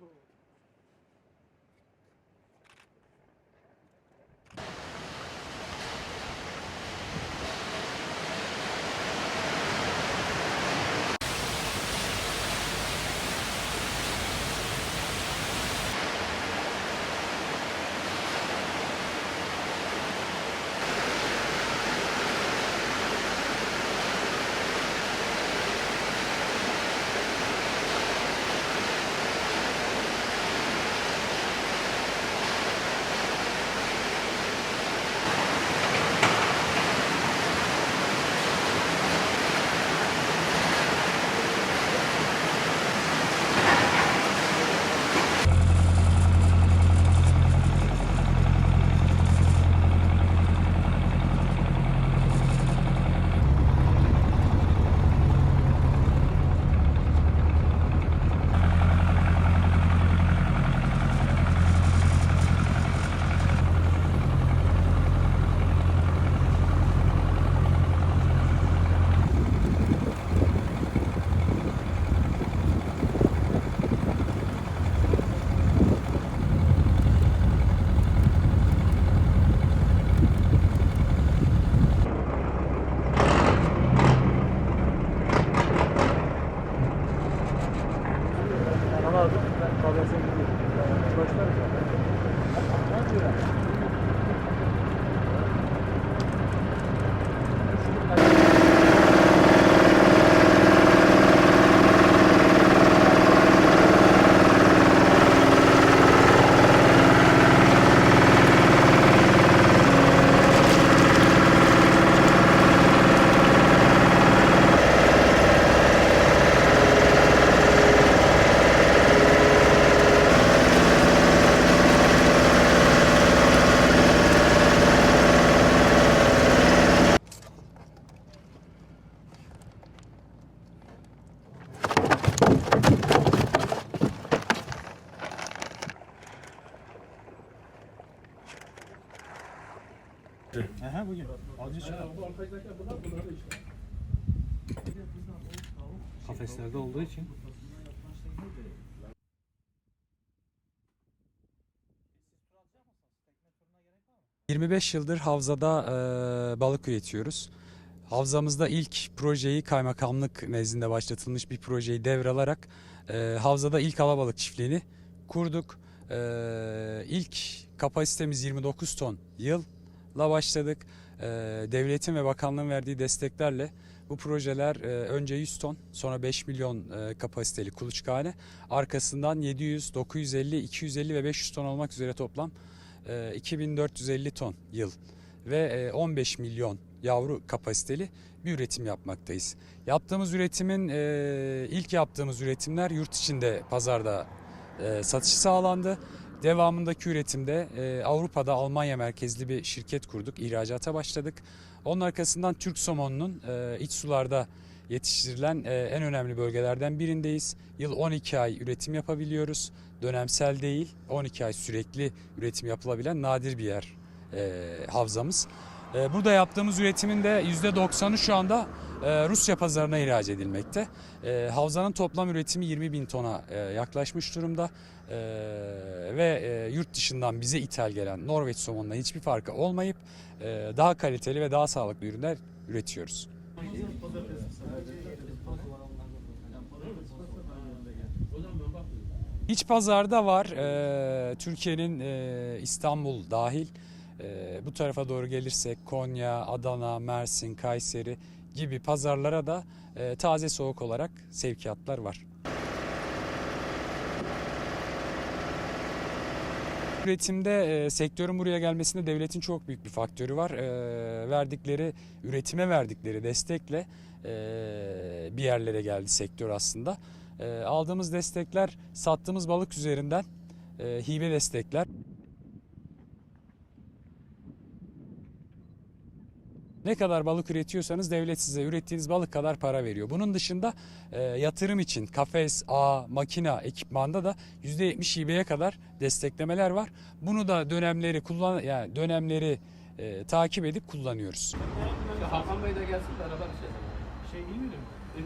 앞으로 Thank you. Aha bugün. Acı çıkar. Kafeslerde olduğu için. Hı. 25 yıldır havzada e, balık üretiyoruz. Havzamızda ilk projeyi kaymakamlık nezdinde başlatılmış bir projeyi devralarak e, havzada ilk alabalık çiftliğini kurduk. E, ilk kapasitemiz 29 ton yılla başladık. E, devletin ve bakanlığın verdiği desteklerle bu projeler e, önce 100 ton sonra 5 milyon e, kapasiteli kuluçkahane arkasından 700, 950, 250 ve 500 ton olmak üzere toplam e, 2450 ton yıl ve e, 15 milyon yavru kapasiteli bir üretim yapmaktayız. Yaptığımız üretimin e, ilk yaptığımız üretimler yurt içinde pazarda e, satışı sağlandı. Devamındaki üretimde e, Avrupa'da Almanya merkezli bir şirket kurduk. İhracata başladık. Onun arkasından Türk somonunun e, iç sularda yetiştirilen e, en önemli bölgelerden birindeyiz. Yıl 12 ay üretim yapabiliyoruz. Dönemsel değil, 12 ay sürekli üretim yapılabilen nadir bir yer e, havzamız. E, burada yaptığımız üretimin de %90'ı şu anda Rusya pazarına ihraç edilmekte. E, havzanın toplam üretimi 20 bin tona e, yaklaşmış durumda. E, ve e, yurt dışından bize ithal gelen Norveç somonuna hiçbir farkı olmayıp e, daha kaliteli ve daha sağlıklı ürünler üretiyoruz. İç pazarda var. Türkiye'nin e, İstanbul dahil. Bu tarafa doğru gelirsek Konya, Adana, Mersin, Kayseri gibi pazarlara da e, taze soğuk olarak sevkiyatlar var. Üretimde e, sektörün buraya gelmesinde devletin çok büyük bir faktörü var. E, verdikleri, üretime verdikleri destekle e, bir yerlere geldi sektör aslında. E, aldığımız destekler sattığımız balık üzerinden e, hibe destekler. Ne kadar balık üretiyorsanız devlet size ürettiğiniz balık kadar para veriyor. Bunun dışında e, yatırım için kafes, ağ, makina, ekipmanda da %70 hibeye kadar desteklemeler var. Bunu da dönemleri kullan yani dönemleri e, takip edip kullanıyoruz. Hakan Bey de gelsin beraber şey.